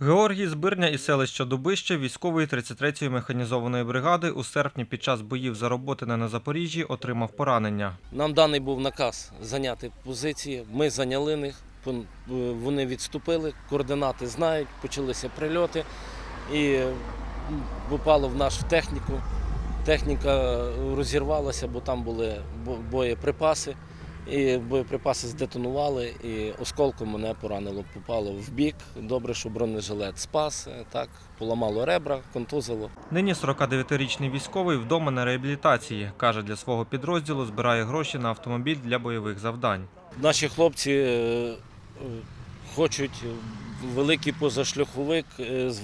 Георгій Збирня із селища Дубище, військової 33-ї механізованої бригади, у серпні під час боїв за роботи на Запоріжжі отримав поранення. Нам даний був наказ зайняти позиції. Ми зайняли них. Вони відступили, координати знають, почалися прильоти і попало в нашу техніку. Техніка розірвалася, бо там були боєприпаси. І боєприпаси здетонували, і осколком мене поранило, попало в бік. Добре, що бронежилет спас, так, поламало ребра, контузило. Нині 49-річний військовий вдома на реабілітації. Каже, для свого підрозділу збирає гроші на автомобіль для бойових завдань. Наші хлопці е, хочуть великий позашляховик е, з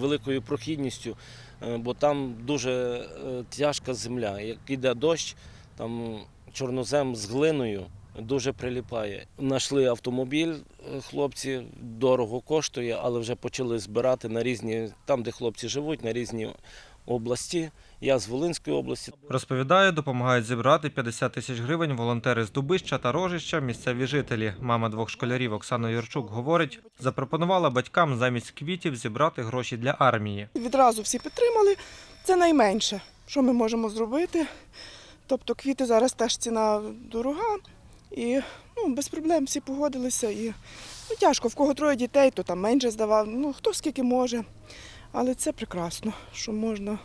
великою прохідністю, е, бо там дуже тяжка земля. Як йде дощ, там чорнозем з глиною дуже приліпає. Нашли автомобіль, е, хлопці дорого коштує, але вже почали збирати на різні, там, де хлопці живуть, на різні області. Я з Волинської області. Розповідає, допомагають зібрати 50 тисяч гривень волонтери з Дубища та Рожища, місцеві жителі. Мама двох школярів Оксана Юрчук говорить, запропонувала батькам замість квітів зібрати гроші для армії. Відразу всі підтримали. Це найменше, що ми можемо зробити. Тобто квіти зараз теж ціна дорога, і ну, без проблем всі погодилися. І ну, тяжко, в кого троє дітей, то там менше здавав, ну хто скільки може. Але це прекрасно, що можна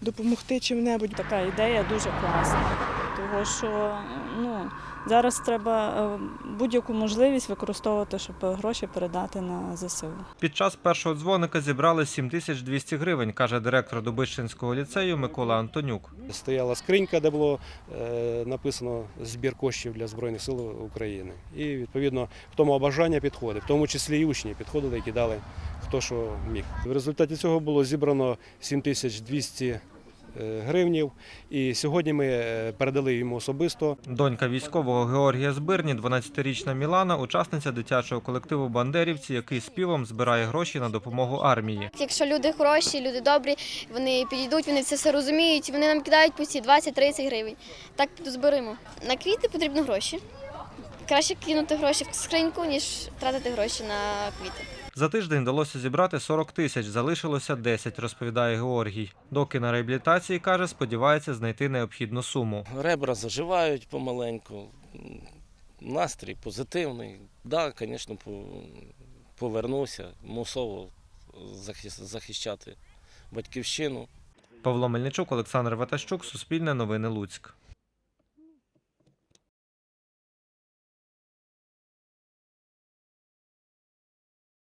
допомогти чим-небудь. Така ідея дуже класна, тому що ну, зараз треба е, будь-яку можливість використовувати, щоб гроші передати на ЗСУ. Під час першого дзвоника зібрали 7200 гривень, каже директор Дубищенського ліцею Микола Антонюк. Стояла скринька, де було е, написано збір коштів для Збройних сил України. І відповідно, хто мав бажання підходив, в тому числі і учні підходили і кидали хто що міг. В результаті цього було зібрано 7200 е, гривнів. І сьогодні ми е, передали йому особисто Донька військового Георгія Збирні, 12-річна Мілана, учасниця дитячого колективу Бандерівці, який співом збирає гроші на допомогу армії. Якщо люди хороші, люди добрі, вони підійдуть, вони це все розуміють, вони нам кидають по ці 20-30 гривень. Так зберемо. На квіти потрібні гроші. Краще кинути гроші в скриньку, ніж тратити гроші на квіти. За тиждень вдалося зібрати 40 тисяч, залишилося 10, розповідає Георгій. Доки на реабілітації, каже, сподівається знайти необхідну суму. Ребра заживають помаленьку, настрій позитивний. Так, да, звісно, повернуся, мусово захищати батьківщину. Павло Мельничук, Олександр Ватащук, Суспільне новини Луцьк.